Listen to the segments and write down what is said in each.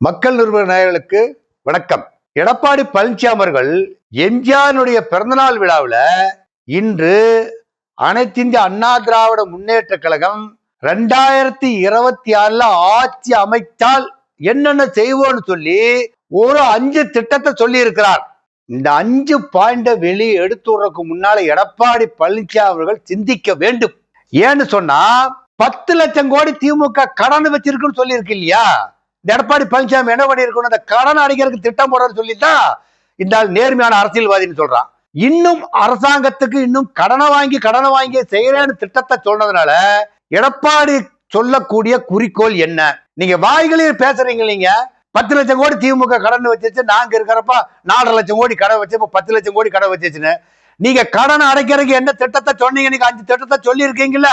மக்கள் நிறுவன நேயர்களுக்கு வணக்கம். எடப்பாடி பழனிசாமி அவர்கள் எம்ஜிஆருடைய பிறந்தநாள் விழாவில் இன்று அனைத்திந்திய அண்ணா திராவிட முன்னேற்ற கழகம் ரெண்டாயிரத்தி இருபத்தி ஆறுல ஆட்சி அமைத்தால் என்னென்ன செய்வோம்னு சொல்லி ஒரு அஞ்சு திட்டத்தை சொல்லி இருக்கிறார் இந்த அஞ்சு பாயிண்ட வெளியே எடுத்து விடுறதுக்கு முன்னால எடப்பாடி பழனிசாமி அவர்கள் சிந்திக்க வேண்டும். ஏன்னு சொன்னா பத்து லட்சம் கோடி திமுக கடன் வச்சிருக்குன்னு சொல்லியிருக்கு இல்லையா? இந்த எடப்பாடி பழனிசாமி என்ன பண்ணியிருக்கணும்? அந்த கடன் அடிக்கிறதுக்கு திட்டம் போடுறன்னு சொல்லித்தான் இந்த நேர்மையான அரசியல்வாதின்னு சொல்றான். இன்னும் அரசாங்கத்துக்கு இன்னும் கடனை வாங்கி கடனை வாங்கி செய்யறேன்னு திட்டத்தை சொன்னதுனால எடப்பாடி சொல்லக்கூடிய குறிக்கோள் என்ன? நீங்க வாய்களில் பேசுறீங்க நீங்க பத்து லட்சம் கோடி திமுக கடன் வச்சிருச்சு நாங்க இருக்கிறப்ப நாலரை லட்சம் கோடி கடன் வச்சு இப்ப பத்து லட்சம் கோடி கடன் வச்சிருச்சுன்னு. நீங்க கடன் அடைக்கிறதுக்கு என்ன திட்டத்தை சொன்னீங்க? நீங்க அஞ்சு திட்டத்தை சொல்லி இருக்கீங்கல்ல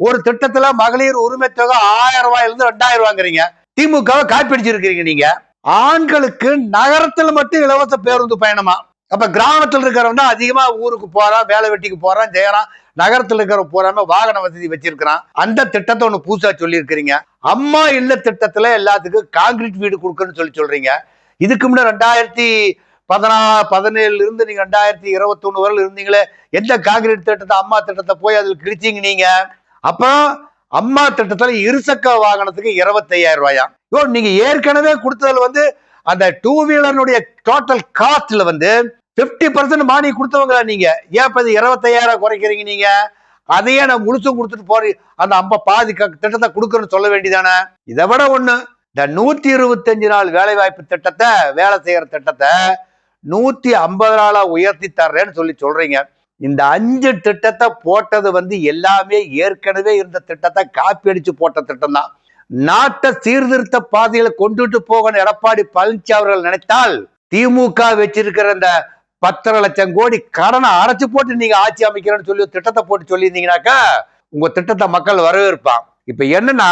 ஒரு திட்டத்துல மகளிர் உரிமை தொகை ஆயிரம் ரூபாயிலிருந்து ரெண்டாயிரம் ரூபாங்கிறீங்க. திமுகவை காப்பிடிச்சிருக்கிறீங்க நீங்க. ஆண்களுக்கு நகரத்துல மட்டும் இலவச பேருந்து பயணமா? அப்ப கிராமத்துல இருக்கிறவன் தான் அதிகமா ஊருக்கு போறான் வேலை வெட்டிக்கு போறான் செய்யறான் நகரத்துல இருக்கிற போறாம வாகன வசதி வச்சிருக்கிறான். அந்த திட்டத்தை ஒண்ணு புதுசா சொல்லியிருக்கிறீங்க. அம்மா இல்ல திட்டத்துல எல்லாத்துக்கும் காங்கிரீட் வீடு கொடுக்கணும்னு சொல்லி சொல்றீங்க. இதுக்கு முன்னே ரெண்டாயிரத்தி பதினா பதினேழுல இருந்து நீங்க ரெண்டாயிரத்தி இருபத்தி ஒண்ணு வரல இருந்தீங்களே. எந்த காங்கிரீட் திட்டத்தை அம்மா திட்டத்தை போய் அதில் கிழிச்சீங்க நீங்க? அப்புறம் அம்மா திட்டத்துல இருசக்கர வாகனத்துக்கு இருபத்தையாயிரம் ரூபாயா? யோ நீங்க ஏற்கனவே கொடுத்ததுல வந்து அந்த டூ வீலருடைய டோட்டல் காஸ்ட்ல வந்து பிப்டி பர்சன்ட் மானியம் கொடுத்தவங்களா நீங்க? ஏன் இப்போ இது இருபத்தையாயிரம் குறைக்கிறீங்க நீங்க? அதையே நான் முழுசும் கொடுத்துட்டு போறேன் அந்த அம்ப பாதி க- திட்டத்தை கொடுக்குறேன்னு சொல்ல வேண்டியதானே? இதை விட ஒண்ணு இந்த நூத்தி இருபத்தஞ்சு நாள் வேலை வாய்ப்பு திட்டத்தை வேலை செய்யற திட்டத்தை நூத்தி ஐம்பது நாளா உயர்த்தி தர்றேன்னு சொல்லி சொல்றீங்க. இந்த அஞ்சு திட்டத்தை போட்டது வந்து எல்லாமே ஏற்கனவே இருந்த திட்டத்தை காப்பி அடிச்சு போட்ட திட்டம் தான். நாட்டை சீர்திருத்த பாதையில கொண்டுட்டு போகணும் எடப்பாடி பழனிசாமி அவர்கள் நினைத்தால் திமுக வச்சிருக்கிற இந்த பத்தரை லட்சம் கோடி கடனை அடைச்சு போட்டு நீங்க ஆட்சி அமைக்கிறேன்னு சொல்லி திட்டத்தை போட்டு சொல்லியிருந்தீங்கன்னாக்கா உங்க திட்டத்தை மக்கள் வரவேற்பான் இப்ப என்னன்னா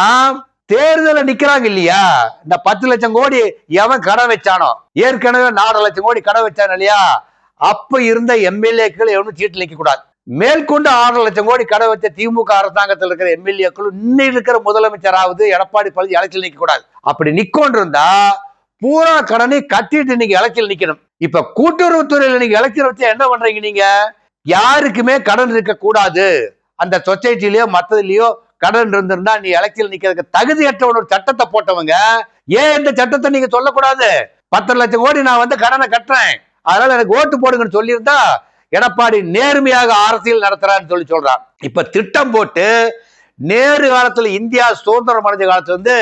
தேர்தல நிக்கிறாங்க இல்லையா? இந்த பத்து லட்சம் கோடி எவன் கடன் வச்சானோ? ஏற்கனவே நாலு லட்சம் கோடி கடன் வச்சான் இல்லையா? அப்ப இருந்த எம்எல்ஏக்கள் எவனும் சீட்டு நிக்க கூடாது. மேற்கொண்டு ஆறு லட்சம் கோடி கடை வச்ச திமுக அரசாங்கத்தில் இருக்கிற எம்எல்ஏக்களும் இன்னும் இருக்கிற முதலமைச்சராவது எடப்பாடி பழனி எலெக்ஷன் நிக்க கூடாது. அப்படி நிக்கொண்டு இருந்தா பூரா கடனை கட்டிட்டு நீங்க எலெக்ஷன் நிக்கணும். இப்ப கூட்டுறவுத்துறையில நீங்க எலெக்ஷன் வச்சு என்ன பண்றீங்க நீங்க? யாருக்குமே கடன் இருக்க கூடாது. அந்த சொசைட்டிலயோ மத்ததுலயோ கடன் இருந்திருந்தா நீ எலெக்ஷன் நிக்கிறதுக்கு தகுதியற்ற ஒரு சட்டத்தை போட்டவங்க ஏன் இந்த சட்டத்தை நீங்க சொல்லக்கூடாது? பத்து லட்சம் கோடி நான் வந்து கடனை கட்டுறேன். அதனால எனக்கு ஓட்டு போடுங்கன்னு சொல்லியிருந்தா எடப்பாடி நேர்மையாக அரசியல் நடத்துறான்னு சொல்லி சொல்றான். இப்ப திட்டம் போட்டு நேரு காலத்துல இந்தியா சுதந்திரம் அடைஞ்ச காலத்துல வந்து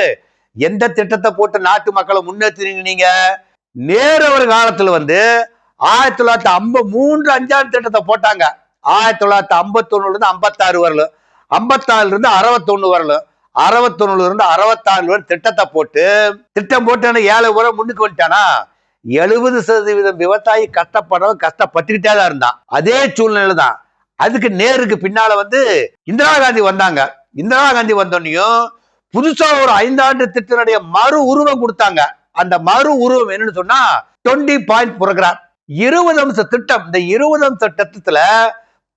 எந்த திட்டத்தை போட்டு நாட்டு மக்களை முன்னேற்றினீங்க நீங்க? நேரு ஒரு காலத்துல வந்து ஆயிரத்தி தொள்ளாயிரத்தி ஐம்பது மூன்று அஞ்சாறு திட்டத்தை போட்டாங்க. ஆயிரத்தி தொள்ளாயிரத்தி ஐம்பத்தொன்னுல இருந்து ஐம்பத்தாறு வரலும் ஐம்பத்தாறுல இருந்து அறுபத்தொன்னு வரலும் அறுபத்தொன்னுல இருந்து அறுபத்தாறு வரை திட்டத்தை போட்டு திட்டம் போட்டு ஏழை முறை முன்னுக்கு வந்துட்டானா? எழுபது சதவீதம் விவசாயி கஷ்டப்படுறவன் கஷ்டப்பட்டுக்கிட்டே தான் இருந்தான். அதே சூழ்நிலை தான் அதுக்கு நேருக்கு பின்னால வந்து இந்திரா காந்தி வந்தாங்க. இந்திரா காந்தி வந்தோடனையும் புதுசா ஒரு ஐந்தாண்டு திட்டத்தினுடைய மறு உருவம் கொடுத்தாங்க. அந்த மறு உருவம் என்னன்னு சொன்னா டுவெண்ட்டி பாயிண்ட் புரோகிராம் இருபது அம்ச திட்டம். இந்த இருபது அம்ச திட்டத்துல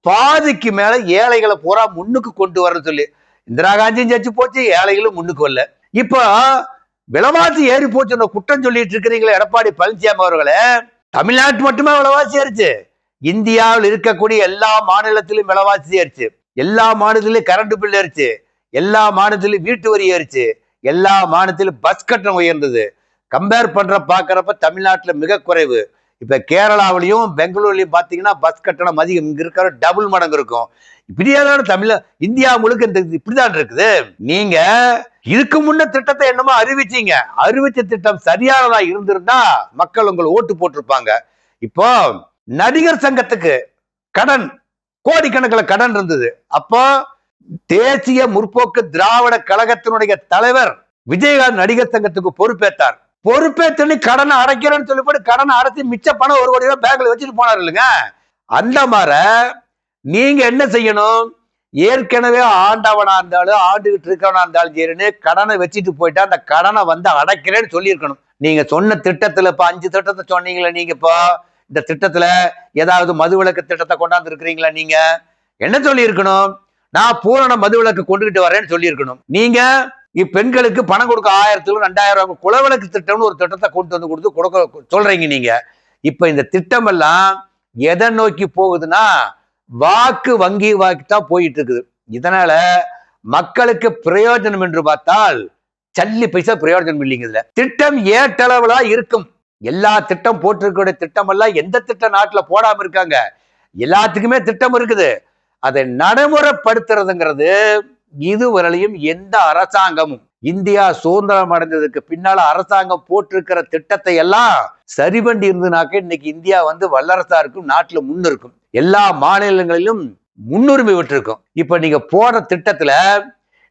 பாதிக்கு மேல ஏழைகளை பூரா முன்னுக்கு கொண்டு வர சொல்லி. இந்திரா காந்தியும் ஜெயிச்சு போச்சு ஏழைகளும் முன்னுக்கு வரல. இப்போ விலைவாசி ஏறி போச்சுன்னு குற்றம் சொல்லிட்டு இருக்கிறீங்களே எடப்பாடி பழனிசாமி அவர்களே. தமிழ்நாட்டு மட்டுமே விலைவாசி ஏறிச்சு. இந்தியாவில் இருக்கக்கூடிய எல்லா மாநிலத்திலும் விலைவாசி ஏறிச்சு. எல்லா மாநிலத்திலும் கரண்ட் பில் ஏறிச்சு. எல்லா மாநிலத்திலும் வீட்டு வரி ஏறிச்சு. எல்லா மாநிலத்திலும் பஸ் கட்டணம் உயர்ந்தது. கம்பேர் பண்ற பாக்குறப்ப தமிழ்நாட்டில் மிக குறைவு. இப்ப கேரளாவிலையும் பெங்களூர்லயும் பாத்தீங்கன்னா பஸ் கட்டணம் அதிகம். இங்க இருக்கிற டபுள் மடங்கு இருக்கும். இப்படியேதான் தமிழ இந்தியா முழுக்க இந்த இப்படிதான் இருக்குது. நீங்க இதுக்கு முன்ன திட்டத்தை என்னமோ அறிவிச்சீங்க. அறிவிச்ச திட்டம் சரியானதா இருந்திருந்தா மக்கள் உங்களை ஓட்டு போட்டிருப்பாங்க. இப்போ நடிகர் சங்கத்துக்கு கடன் கோடிக்கணக்கில் கடன் இருந்தது. அப்போ தேசிய முற்போக்கு திராவிட கழகத்தினுடைய தலைவர் விஜயகாந்த் நடிகர் சங்கத்துக்கு பொறுப்பேற்றார் பொறுப்பேற்று கடனை அடைக்கிறேன்னு சொல்லி போட்டு கடனை அடைச்சி மிச்ச பணம் ஒரு கோடி ரூபாய் பேங்க்ல வச்சுட்டு போனார் இல்லைங்க. அந்த மாதிரி நீங்க என்ன செய்யணும்? ஏற்கனவே ஆண்டவனா இருந்தாலும் ஆண்டுகிட்டு இருக்கவனா இருந்தாலும் சரின்னு கடனை வச்சுட்டு போயிட்டா அந்த கடனை வந்து அடைக்கிறேன்னு சொல்லியிருக்கணும். நீங்க சொன்ன திட்டத்துல இப்ப அஞ்சு திட்டத்தை சொன்னீங்களே நீங்க இப்போ இந்த திட்டத்துல ஏதாவது மதுவிலக்கு திட்டத்தை கொண்டாந்து இருக்கிறீங்களா நீங்க? என்ன சொல்லியிருக்கணும்? நான் பூரண மதுவிலக்கு கொண்டுகிட்டு வரேன்னு சொல்லியிருக்கணும். நீங்க இப்பெண்களுக்கு பணம் கொடுக்க ஆயிரத்துல ரெண்டாயிரம் ரூபாய் குலவிளக்கு திட்டம்னு ஒரு திட்டத்தை கொண்டு வந்து கொடுத்து கொடுக்க சொல்றீங்க நீங்க. இப்ப இந்த திட்டம் எல்லாம் எதை நோக்கி போகுதுன்னா வாக்கு வங்கி வாக்கி தான் போயிட்டு இருக்குது இதனால மக்களுக்கு பிரயோஜனம் என்று பார்த்தால் சல்லி பைசா பிரயோஜனம் இல்லைங்க இதுல. திட்டம் ஏட்டளவுலா இருக்கும். எல்லா திட்டம் போட்டிருக்கிற திட்டம் எல்லாம் எந்த திட்டம் நாட்டுல போடாம இருக்காங்க? எல்லாத்துக்குமே திட்டம் இருக்குது. அதை நடைமுறைப்படுத்துறதுங்கிறது இதுவரையிலும் எந்த அரசாங்கமும். இந்தியா சுதந்திரம் அடைஞ்சதுக்கு பின்னால அரசாங்கம் போட்டிருக்கிற திட்டத்தை எல்லாம் சரி பண்ணி இருந்ததுனாக்க இன்னைக்கு இந்தியா வந்து வல்லரசா இருக்கும் நாட்டுல முன்னிருக்கும். எல்லா மாநிலங்களிலும் முன்னுரிமை விட்டுருக்கும் இப்ப நீங்க போடுற திட்டத்துல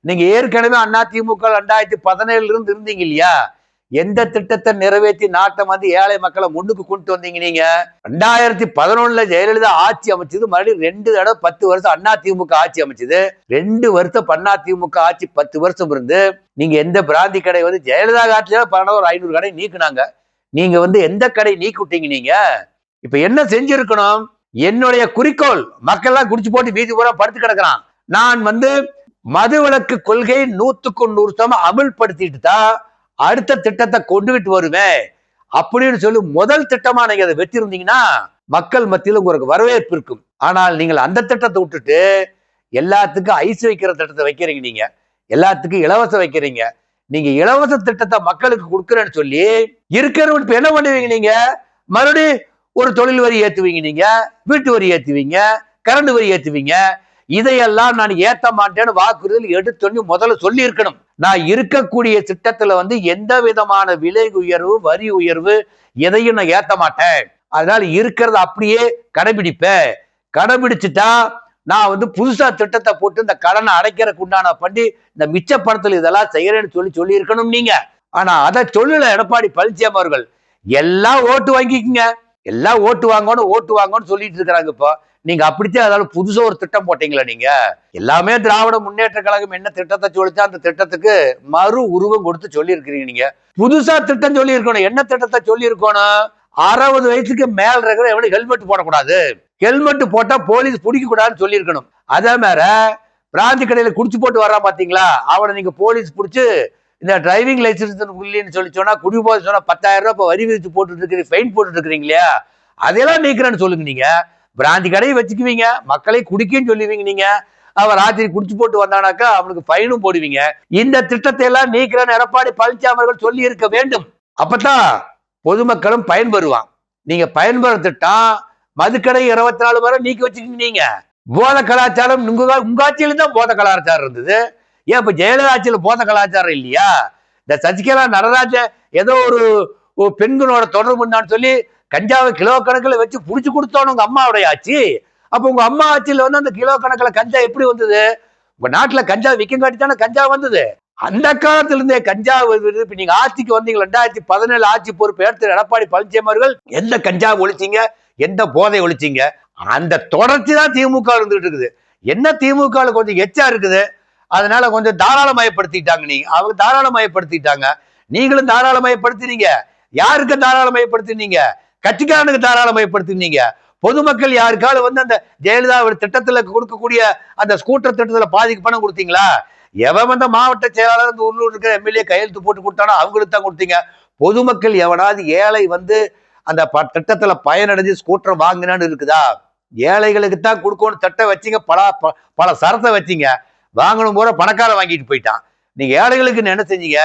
நீங்க ஏற்கனவே அண்ணா திமுக ரெண்டாயிரத்தி பதினேழுல இருந்து இருந்தீங்க இல்லையா? எந்த திட்டத்தை நிறைவேற்றி நாட்டை வந்து ஏழை மக்களை முன்னுக்கு கொண்டு வந்தீங்க நீங்க? ரெண்டாயிரத்தி பதினொன்னுல ஜெயலலிதா ஆட்சி அமைச்சது மறுபடியும் ரெண்டு தடவை பத்து வருஷம் அண்ணா திமுக ஆட்சி அமைச்சது. ரெண்டு வருஷம் அண்ணா திமுக ஆட்சி பத்து வருஷம் இருந்து நீங்க எந்த பிராந்தி கடை வந்து ஜெயலலிதா காட்டில பன்னெண்டு ஒரு ஐநூறு கடை நீக்குனாங்க. நீங்க வந்து எந்த கடை நீக்கிவிட்டீங்க நீங்க? இப்ப என்ன செஞ்சிருக்கணும்? என்னுடைய குறிக்கோள். மக்கள்லாம் குடிச்சு போட்டு வீதி பூரா படுத்து கிடக்குறான். நான் வந்து மதுவிலக்கு கொள்கை நூத்துக்கு நூறு சதம் அமல்படுத்திட்டு தான் அடுத்த திட்டத்தை கொண்டுகிட்டு வருவேன். அப்படின்னு சொல்லி முதல் திட்டமா நீங்க அதை வச்சிருந்தீங்கன்னா மக்கள் மத்தியில் உங்களுக்கு வரவேற்பு இருக்கும். ஆனால் நீங்கள் அந்த திட்டத்தை விட்டுட்டு எல்லாத்துக்கும் ஐஸ் வைக்கிற திட்டத்தை வைக்கிறீங்க நீங்க. எல்லாத்துக்கும் இலவசம் வைக்கிறீங்க. நீங்க இலவச திட்டத்தை மக்களுக்கு கொடுக்குறேன்னு சொல்லி இருக்கிறவங்க என்ன பண்ணுவீங்க நீங்க? மறுபடியும் ஒரு தொழில் வரி ஏத்துவீங்க நீங்க வீட்டு வரி ஏத்துவீங்க கரண்ட் வரி ஏத்துவீங்க. இதையெல்லாம் நான் ஏத்த மாட்டேன்னு வாக்குறுதல் எடுத்தோன்னு முதல்ல சொல்லி இருக்கணும் நான் இருக்கக்கூடிய திட்டத்துல வந்து எந்த விதமான விலை உயர்வு வரி உயர்வு எதையும் நான் ஏத்த மாட்டேன். அதனால இருக்கிறத அப்படியே கடைபிடிப்பேன். கடைபிடிச்சுட்டா நான் வந்து புதுசா திட்டத்தை போட்டு இந்த கடனை அடைக்கிறதுக்கு உண்டான பண்ணி இந்த மிச்ச படத்துல இதெல்லாம் செய்யறேன்னு சொல்லி சொல்லி இருக்கணும் நீங்க. ஆனா அதை சொல்லல எடப்பாடி பழனிசாமி அவர்கள் எல்லாம் ஓட்டு வாங்கிக்கங்க. எல்லாம் ஓட்டு வாங்கணும் ஓட்டு வாங்கன்னு சொல்லிட்டு இருக்கிறாங்க இப்போ. நீங்க அப்படித்தான் அதாவது புதுசா ஒரு திட்டம் போட்டீங்களா நீங்க? எல்லாமே திராவிட முன்னேற்ற கழகம் என்ன திட்டத்தை சொல்லிச்சா அந்த திட்டத்துக்கு மறு உருவம் கொடுத்து சொல்லி இருக்கிறீங்க நீங்க. புதுசா திட்டம் சொல்லி இருக்கணும் என்ன திட்டத்தை சொல்லி இருக்கணும் அறுபது வயசுக்கு மேல இருக்கிற எவனும் ஹெல்மெட் போடக்கூடாது. ஹெல்மெட் போட்டா போலீஸ் பிடிக்க கூடாதுன்னு சொல்லியிருக்கணும். அதே மாதிரி பிராந்தி கடையில குடிச்சு போட்டு வர்றான் பாத்தீங்களா? அவனை நீங்க போலீஸ் பிடிச்சு இந்த டிரைவிங் லைசன்ஸ் இல்லைன்னு சொல்லி சொன்னா குடி போது சொன்னா பத்தாயிரம் ரூபாய் இப்போ வரி விதிச்சு போட்டுட்டு ஃபைன் போட்டுட்டு இல்லையா? அதெல்லாம் நீக்கிறேன்னு சொல்லுங்க நீங்க. பிராந்தி கடையை வச்சுக்குவீங்க மக்களை குடிக்கன்னு சொல்லுவீங்க நீங்க. அவன் ராத்திரி குடிச்சு போட்டு வந்தானாக்கா அவனுக்கு ஃபைனும் போடுவீங்க. இந்த திட்டத்தை எல்லாம் நீக்கிறேன்னு எடப்பாடி பழனிசாமி அவர்கள் சொல்லி இருக்க வேண்டும். அப்பதான் பொதுமக்களும் பயன்பெறுவான். நீங்க பயன்பெற திட்டம் மதுக்கடை இருபத்தி நாலு வரை நீக்கி வச்சுக்கீங்க நீங்க. போத கலாச்சாரம் உங்க உங்க ஆட்சியில தான் போத கலாச்சாரம் இருந்தது. ஏன் இப்ப ஜெயலலிதா ஆட்சியில போத கலாச்சாரம் இல்லையா? இந்த சசிகலா நடராஜ ஏதோ ஒரு பெண்களோட பெண்களோட தொடர்புன்னு சொல்லி கஞ்சாவை கிலோ கணக்கில் வச்சு புடிச்சு கொடுத்தோன்னு உங்க அம்மாவுடைய ஆட்சி. அப்ப உங்க அம்மா ஆட்சியில வந்து அந்த கிலோ கணக்கில் கஞ்சா எப்படி வந்தது? உங்க நாட்டுல கஞ்சா விற்கங்காட்டி தானே கஞ்சா வந்தது. அந்த காலத்துல இருந்தே கஞ்சா இப்போ இப்ப நீங்க ஆட்சிக்கு வந்தீங்க ரெண்டாயிரத்தி பதினேழு ஆட்சி பொறுப்பு எடுத்து எடப்பாடி பழனிசாமி அவர்கள் எந்த கஞ்சா ஒழிச்சிங்க? எந்த போதை ஒழிச்சீங்க? அந்த தொடர்ச்சி தான் திமுக இருந்துட்டு இருக்குது. என்ன திமுக கொஞ்சம் எச்சா இருக்குது? அதனால கொஞ்சம் தாராளமயப்படுத்திட்டாங்க நீங்க. அவங்க தாராளமயப்படுத்திட்டாங்க. நீங்களும் தாராளமயப்படுத்தினீங்க. யாருக்கு தாராளமயப்படுத்தினீங்க? கட்சிக்காரனுக்கு தாராளமயப்படுத்தினீங்க. பொதுமக்கள் யாருக்காவது வந்து அந்த ஜெயலலிதா திட்டத்துல கொடுக்கக்கூடிய அந்த ஸ்கூட்டர் திட்டத்துல பாதிக்கு பணம் கொடுத்தீங்களா? எவன் வந்த மாவட்ட செயலாளர் அந்த உள்ளூர் இருக்கிற எம்எல்ஏ கையெழுத்து போட்டு கொடுத்தானோ அவங்களுக்கு தான் கொடுத்தீங்க. பொதுமக்கள் எவனாவது ஏழை வந்து அந்த ப- திட்டத்துல பயனடைஞ்சு ஸ்கூட்டர் வாங்கினான்னு இருக்குதா? ஏழைகளுக்கு தான் கொடுக்கணும். திட்டம் வச்சீங்க பல ப- பல சரத்தை வச்சீங்க. வாங்கணும் போற பணக்காரன் வாங்கிட்டு போயிட்டான். நீங்க ஏழைகளுக்கு என்ன செஞ்சீங்க?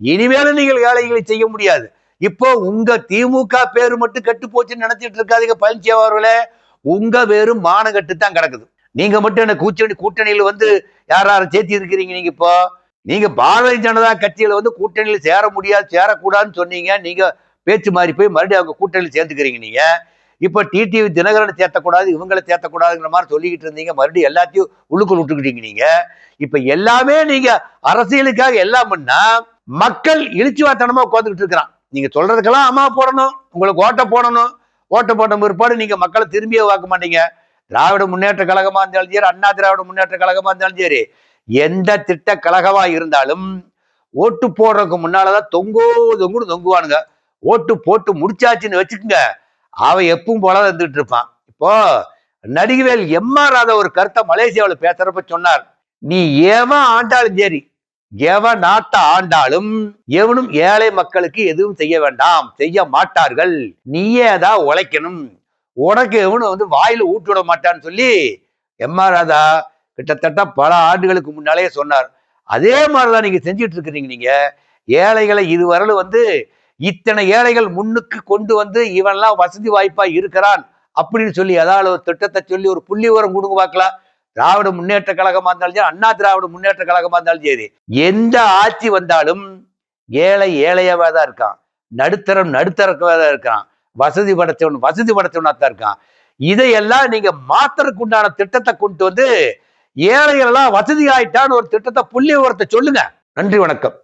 இனிமேலும் நீங்கள் ஏழைகளை செய்ய முடியாது. இப்போ உங்க திமுக பேரு மட்டும் கெட்டு போச்சுன்னு நினைச்சிட்டு இருக்காதீங்க பழனிசாமி அவர்களே. உங்க வெறும் மானகட்டு தான் கிடக்குது. நீங்க மட்டும் என்ன கூச்சணி கூட்டணியில வந்து யார் யாரும் சேர்த்தி இருக்கிறீங்க நீங்க இப்போ? நீங்க பாரதிய ஜனதா கட்சியில வந்து கூட்டணியில் சேர முடியாது சேரக்கூடாதுன்னு சொன்னீங்க. நீங்க பேச்சு மாறி போய் மறுபடியும் அவங்க கூட்டணியில் சேர்ந்துக்கிறீங்க நீங்க. இப்போ டிடிவி தினகரனை சேர்த்தக்கூடாது இவங்களை சேர்த்தக்கூடாதுங்கிற மாதிரி சொல்லிக்கிட்டு இருந்தீங்க. மறுபடியும் எல்லாத்தையும் உள்ளுக்குள் விட்டுக்கிட்டீங்க நீங்க. இப்ப எல்லாமே நீங்க அரசியலுக்காக எல்லாம் பண்ணா மக்கள் இழிச்சுவாத்தனமா உட்காந்துக்கிட்டு இருக்கிறான். நீங்க சொல்றதுக்கெல்லாம் அம்மா போடணும் உங்களுக்கு ஓட்டை போடணும். ஓட்டை போட்ட பிற்பாடு நீங்க மக்களை திரும்பியே வாக்க மாட்டீங்க. திராவிட முன்னேற்ற கழகமா இருந்தாலும் சரி அண்ணா திராவிட முன்னேற்ற கழகமா இருந்தாலும் சரி எந்த திட்ட கழகமா இருந்தாலும் ஓட்டு போடுறதுக்கு முன்னாலதான் தொங்கோ தொங்குன்னு தொங்குவானுங்க. ஓட்டு போட்டு முடிச்சாச்சுன்னு வச்சுக்கோங்க. அவன் எப்பவும் போல வந்துட்டு இருப்பான். இப்போ நடிகவேல் எம்ஆர் ராதா ஒரு கருத்தை மலேசியாவில் பேசுறப்ப சொன்னார். நீ ஏவன் ஆண்டாலும் சரி எவன் நாட்டை ஆண்டாலும் எவனும் ஏழை மக்களுக்கு எதுவும் செய்ய வேண்டாம் செய்ய மாட்டார்கள் நீயே தான் உழைக்கணும். உனக்கு எவனும் வந்து வாயில ஊட்டு விட மாட்டான்னு சொல்லி எம் ஆர் ராதா கிட்டத்தட்ட பல ஆண்டுகளுக்கு முன்னாலே சொன்னார். அதே மாதிரிதான் நீங்க செஞ்சுட்டு இருக்கிறீங்க நீங்க. ஏழைகளை இதுவரையிலும் வந்து இத்தனை ஏழைகள் முன்னுக்கு கொண்டு வந்து இவன்லாம் வசதி வாய்ப்பா இருக்கிறான் அப்படின்னு சொல்லி அதாவது ஒரு திட்டத்தை சொல்லி ஒரு புள்ளி உரம் கொடுங்க பார்க்கலாம். திராவிட முன்னேற்ற கழகமா இருந்தாலும் சரி அண்ணா திராவிட முன்னேற்ற கழகமா இருந்தாலும் சரி எந்த ஆட்சி வந்தாலும் ஏழை ஏழையாவே தான் இருக்கான். நடுத்தரம் நடுத்தரக்காக தான் இருக்கான். வசதி படைச்சவன் வசதி படைச்சவனா தான் இருக்கான். இதையெல்லாம் நீங்க மாத்துறதுக்கு உண்டான திட்டத்தை கொண்டு வந்து ஏழைகள் எல்லாம் வசதி ஆயிட்டான்னு ஒரு திட்டத்தை புள்ளி உரத்தை சொல்லுங்க. நன்றி வணக்கம்.